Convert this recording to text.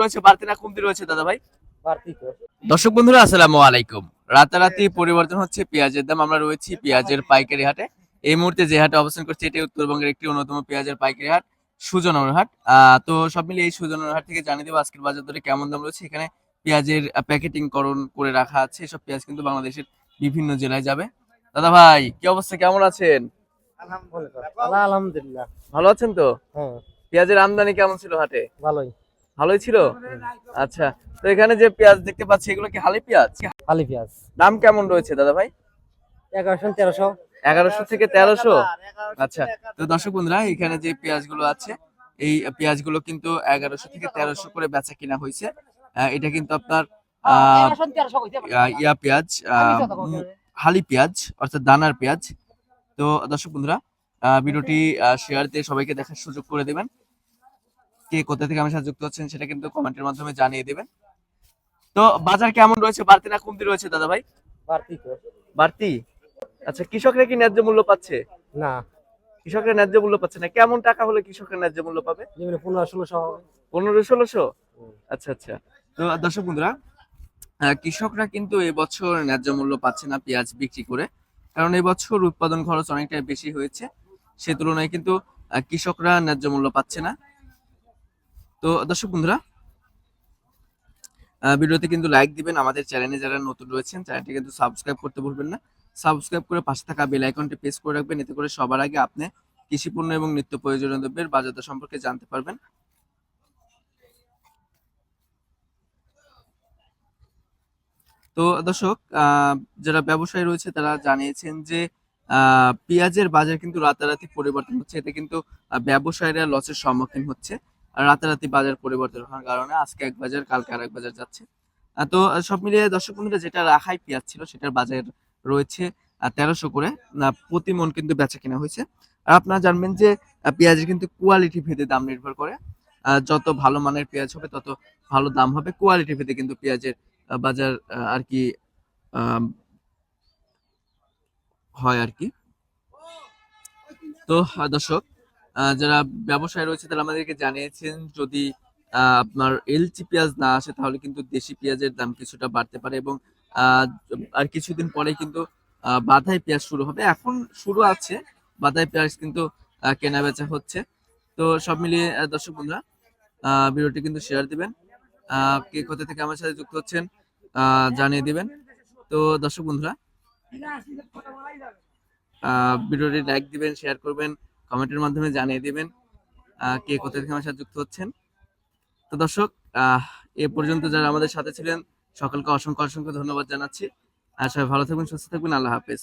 রয়েছে বাড়তি না কমতি রয়েছে দাদা ভাই? দর্শক বন্ধুরা আসসালামু আলাইকুম। রাতারাতি পরিবর্তন হচ্ছে পেঁয়াজের দাম। আমরা রয়েছি পেঁয়াজের পাইকারি হাটে। এই মুহূর্তে যে হাটে অবস্থান করছে এটি উত্তরবঙ্গের একটি অন্যতম পেঁয়াজের পাইকারি হাট সুজনের হাট। তো সব মিলিয়ে এই সুজনের হাট থেকে জানিয়ে দেবো আজকের বাজার দরে কেমন দাম রয়েছে। এখানে পেঁয়াজের প্যাকেটিং করণ করে রাখা আছে। এসব পেঁয়াজ কিন্তু বাংলাদেশের বিভিন্ন জেলায় যাবে। দাদা ভাই কি অবস্থা? কেমন আছেন? আল্লাহ আলহামদুলিল্লাহ। ভালো আছেন তো? হ্যাঁ। পেঁয়াজের আমদানি কেমন ছিল হাটে? ভালোই। ভালোই ছিল? আচ্ছা তো এখানে যে পেঁয়াজ দেখতে পাচ্ছি এগুলো কি হালি পেঁয়াজ? খালি পেঁয়াজ। দাম কেমন রয়েছে দাদা ভাই? এগারোশো তেরোশো। এগারোশো থেকে তেরোশো? আচ্ছা তো দর্শক বন্ধুরা এখানে যে পেঁয়াজগুলো আছে এই পেঁয়াজগুলো কিন্তু এগারোশো থেকে তেরোশো করে বেচা কিনা হয়েছে। এটা কিন্তু আপনার ইয়া পেঁয়াজ আহ, হালি পেঁয়াজ অর্থাৎ দানার পেঁয়াজ। তো দর্শক বন্ধুরা ভিডিওটি শেয়ার দিয়ে সবাইকে দেখার সুযোগ করে দেবেন। কে কোথা থেকে আমার সাথে যুক্ত হচ্ছেন সেটা কিন্তু কমেন্টের মাধ্যমে জানিয়ে দেবেন। তো বাজার কেমন রয়েছে? বাড়তি না কমতি রয়েছে দাদা ভাই বাড়তি বাড়তি? আচ্ছা কৃষকরা কি ন্যায্য মূল্য পাচ্ছে? না। কৃষকরা ন্যায্য মূল্য পাচ্ছে না। কেমন টাকা হলে কৃষকরা ন্যায্য মূল্য পাবে? যেমন পনেরো ষোলোশো পনেরো ষোলোশো আচ্ছা আচ্ছা। তো দর্শক বন্ধুরা কৃষকরা কিন্তু এবছর ন্যায্য মূল্য পাচ্ছে না পেঁয়াজ বিক্রি করে। কারণ এবছর উৎপাদন খরচ অনেকটাই বেশি হয়েছে। সে তুলনায় কিন্তু কৃষকরা ন্যায্য মূল্য পাচ্ছে না। তো দর্শক বন্ধুরা ভিডিওতে কিন্তু লাইক দিবেন। আমাদের চ্যানেলে যারা নতুন রয়েছেন চ্যানেলটি কিন্তু সাবস্ক্রাইব করতে ভুলবেন না। সাবস্ক্রাইব করে পাশে থাকা বেল আইকনটি প্রেস করে রাখবেন। এতে করে সবার আগে আপনি কৃষি পণ্য এবং নিত্য প্রয়োজনীয় দ্রব্যের বাজার দর সম্পর্কে জানতে পারবেন। তো দর্শক যারা ব্যবসায়ী রয়েছে, তারা জানিয়েছেন যে পেঁয়াজের বাজার কিন্তু রাতারাতি পরিবর্তন হচ্ছে। এতে কিন্তু ব্যবসায়ীরা লসের সম্মুখীন হচ্ছে। রাতারাতি বাজার পরিবর্তন হওয়ার কারণে আজকে এক বাজার, কালকে আরেক বাজার যাচ্ছে। তো সব মিলিয়ে দর্শক বন্ধুরা, যেটা রাখাই পেঁয়াজ ছিল, সেটার বাজার রয়েছে তেরোশো করে। প্রতি মন কিন্তু বেচা কেনা হয়েছে। আর আপনারা জানবেন যে পেঁয়াজের কিন্তু কোয়ালিটি ভেদে দাম নির্ভর করে। যত ভালো মানের পেঁয়াজ হবে, তত ভালো দাম হবে। কোয়ালিটি ভেদে কিন্তু পেঁয়াজের বাজার আর কি হয় আর কি। তো দর্শক যারা ব্যবসায় রয়েছে, তারা আমাদেরকে জানিয়েছেন, যদি আপনার এলচি পেঁয়াজ না আসে, তাহলে কিন্তু দেশি পেঁয়াজের দাম কিছুটা বাড়তে পারে এবং আর কিছুদিন পরে কিন্তু বাধাই পেঁয়াজ শুরু হবে। এখন শুরু আছে, বাধাই পেঁয়াজ কিন্তু কেনা বেচা হচ্ছে। তো সব মিলিয়ে দর্শক বন্ধুরা ভিডিওটি কিন্তু শেয়ার দিবেন। কে কোথা থেকে আমার সাথে যুক্ত হচ্ছেন জানিয়ে দিবেন। তো দর্শক বন্ধুরা ভিডিওটি লাইক দিবেন শেয়ার করবেন। কমেন্টের মাধ্যমে জানিয়ে দেবেন কে কোথা থেকে আমার সাথে যুক্ত হচ্ছেন। তো দর্শক এ পর্যন্ত যারা আমাদের সাথে ছিলেন, সকলকে অসংখ্য অসংখ্য ধন্যবাদ জানাচ্ছি। আর সবাই ভালো থাকবেন, সুস্থ থাকবেন, আল্লাহ হাফেজ।